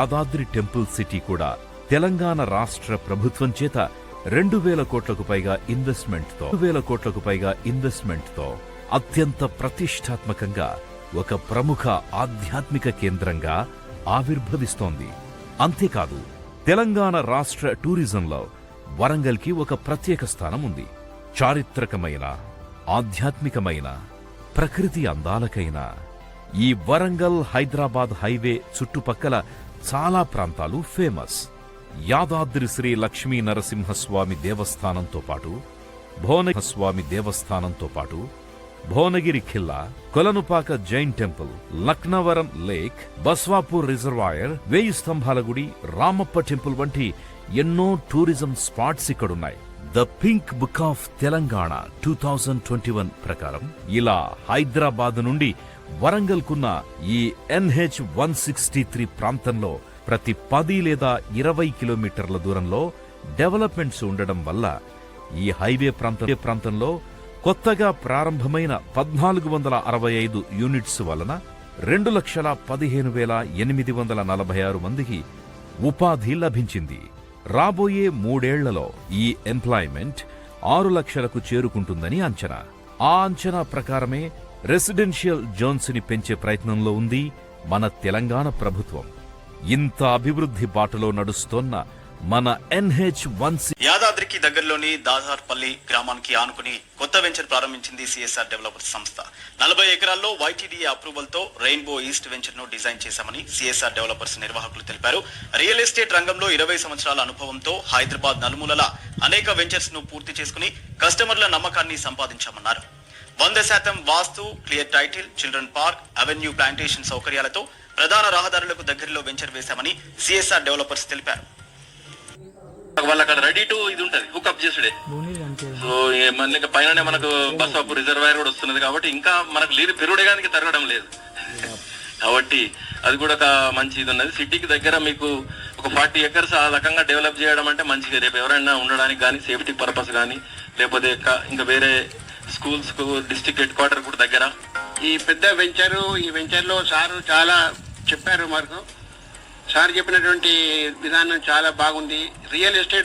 అదాద్రి temple city కూడా తెలంగాణ రాష్ట్ర ప్రభుత్వం చేత రెండు వేల కోట్లకు పైగా ఇన్వెస్ట్మెంట్తో వేల కోట్లకు పైగా ఇన్వెస్ట్మెంట్తో అత్యంత ప్రతిష్టాత్మకంగా ఒక ప్రముఖ ఆధ్యాత్మిక కేంద్రంగా ఆవిర్భవిస్తోంది. అంతేకాదు తెలంగాణ రాష్ట్ర టూరిజంలో వరంగల్కి ఒక ప్రత్యేక స్థానం ఉంది. చారిత్రకమైన ఆధ్యాత్మికమైన ప్రకృతి అందాలకైన ఈ వరంగల్ హైదరాబాద్ హైవే చుట్టుపక్కల చాలా ప్రాంతాలు ఫేమస్. యాదాద్రి శ్రీ లక్ష్మీ నరసింహస్వామి దేవస్థానంతో పాటు భువనస్వామి దేవస్థానంతో పాటు భువనగిరి ఖిల్లా Kolanupaka Jain temple Laknavaram lake Baswapur reservoir వేయి స్తంభాల గుడి రామప్ప టెంపుల్ వంటి ఎన్నో tourism spots ఇక్కడున్నాయి. The pink book of Telangana two thousand twenty one ప్రకారం ఇలా హైదరాబాద్ నుండి వరంగల్కున్న ఈ ఎన్హెచ్ వన్ సిక్స్టీ త్రీ ప్రాంతంలో ప్రతి పది లేదా ఇరవై కిలోమీటర్ల దూరంలో డెవలప్మెంట్స్ ఉండడం వల్ల ఈ హైవే ప్రాంత ప్రాంతంలో కొత్తగా ప్రారంభమైన పద్నాలుగు వందల అరవై ఐదు యూనిట్స్ వలన రెండు లక్షల పదిహేను వేల ఎనిమిది వందల నలభై ఆరు మందికి ఉపాధి లభించింది. రాబోయే మూడేళ్ళలో ఈ ఎంప్లాయ్మెంట్ ఆరు లక్షలకు చేరుకుంటుందని అంచనా. ఆ అంచనా ప్రకారమే రెసిడెన్షియల్ జోన్స్ని పెంచే ప్రయత్నంలో ఉంది మన తెలంగాణ ప్రభుత్వం. ఇంత అభివృద్ధి బాటలో నడుస్తోన్న మన ఎన్హెచ్ వన్ యాదాద్రికి దగ్గరలోని దాదార్పల్లి గ్రామానికి ఆనుకుని కొత్త వెంచర్ ప్రారంభించింది సిఎస్ఆర్ డెవలపర్స్ సంస్థ. నలభై ఎకరాల్లో వైటీడీఏ అప్రూవల్తో రెయిన్బో ఈస్ట్ వెంచర్ను డిజైన్ చేశామని సిఎస్ఆర్ డెవలపర్స్ నిర్వాహకులు తెలిపారు. రియల్ ఎస్టేట్ రంగంలో ఇరవై సంవత్సరాల అనుభవంతో హైదరాబాద్ నలుమూలల అనేక వెంచర్స్ను పూర్తి చేసుకుని కస్టమర్ల నమ్మకాన్ని సంపాదించామన్నారు. వంద శాతం vastu clear title children park avenue plantation సౌకర్యాలతో ప్రధాన రహదారులకు దగ్గరలో వెంచర్ వేశామని సిఎస్ఆర్ డెవలపర్స్ తెలిపారు. వాళ్ళ అక్కడ రెడీ టు ఇది ఉంటది హుక్అప్ చేసుడే. సో ఏ మన ఇంకా పైన మనకు బస్ ఆఫ్ రిజర్వాయర్ కూడా వస్తున్నది కాబట్టి ఇంకా మనకు నీరు పెరుగడానికి తరగడం లేదు. కాబట్టి అది కూడా ఒక మంచి ఇది ఉన్నది. సిటీకి దగ్గర మీకు ఒక ఫార్టీ ఎకర్స్ ఆ రకంగా డెవలప్ చేయడం అంటే మంచిగా రేపు ఎవరైనా ఉండడానికి కానీ సేఫ్టీ పర్పస్ కానీ లేకపోతే ఇంకా వేరే స్కూల్స్కు డిస్ట్రిక్ట్ హెడ్ క్వార్టర్ కూడా దగ్గర. ఈ పెద్ద వెంచరు ఈ వెంచర్లో సారు చాలా చెప్పారు మనకు సార్ చెప్పినటువంటి విధానం చాలా బాగుంది. Real estate